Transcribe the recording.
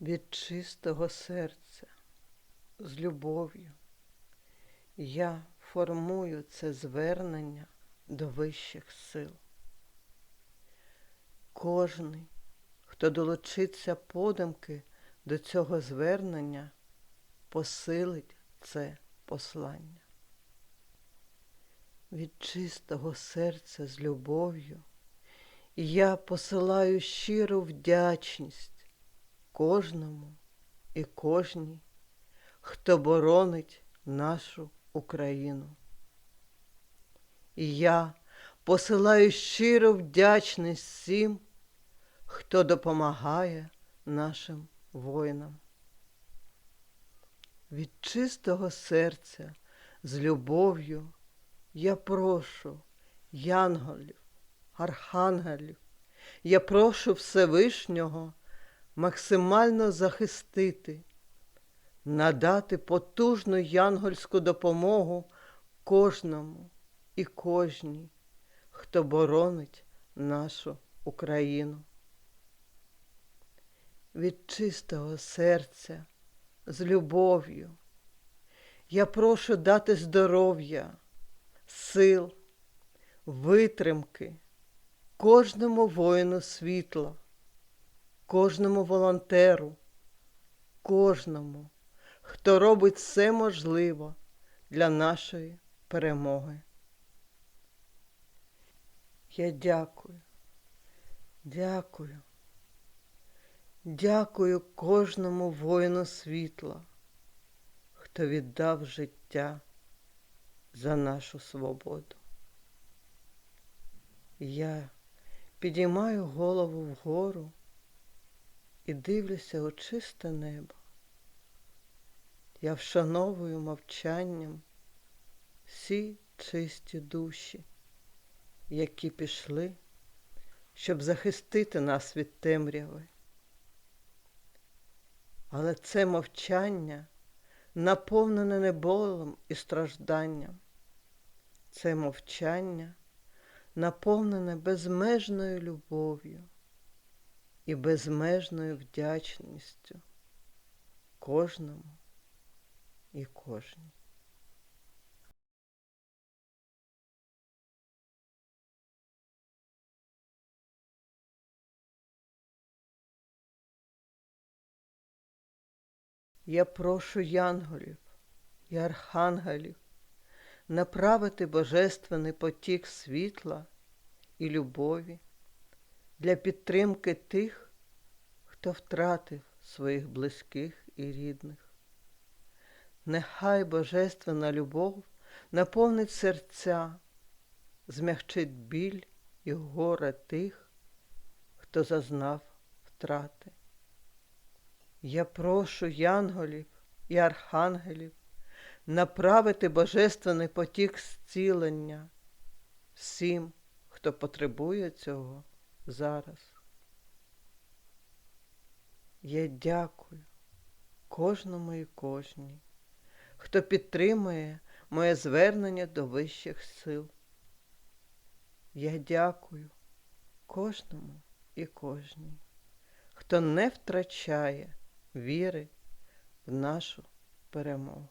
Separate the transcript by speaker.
Speaker 1: від чистого серця, з любов'ю. Я формую це звернення до вищих сил. Кожний, хто долучиться подумки до цього звернення, посилить це послання. Від чистого серця з любов'ю я посилаю щиру вдячність кожному і кожній, хто боронить нашу Україну. І я посилаю щиру вдячність всім, хто допомагає нашим воїнам. Від чистого серця з любов'ю я прошу янголів, архангелів, я прошу Всевишнього максимально захистити, надати потужну янгольську допомогу кожному і кожній, хто боронить нашу Україну. Від чистого серця з любов'ю. Я прошу дати здоров'я, сил, витримки кожному воїну світла, кожному волонтеру, кожному, хто робить все можливе для нашої перемоги. Я дякую, дякую, дякую кожному воїну світла, хто віддав життя за нашу свободу. Я підіймаю голову вгору дивлюся у чисте небо. Я вшановую мовчанням всі чисті душі, які пішли, щоб захистити нас від темряви. Але це мовчання наповнене не болем і стражданням. Це мовчання наповнене безмежною любов'ю і безмежною вдячністю кожному і кожній. Я прошу янголів і архангелів направити божественний потік світла і любові для підтримки тих, хто втратив своїх близьких і рідних. Нехай божественна любов наповнить серця, змягчить біль і горе тих, хто зазнав втрати. Я прошу янголів і архангелів направити божественний потік зцілення всім, хто потребує цього зараз. Я дякую кожному і кожній, хто підтримує моє звернення до вищих сил. Я дякую кожному і кожній, хто не втрачає віри в нашу перемогу.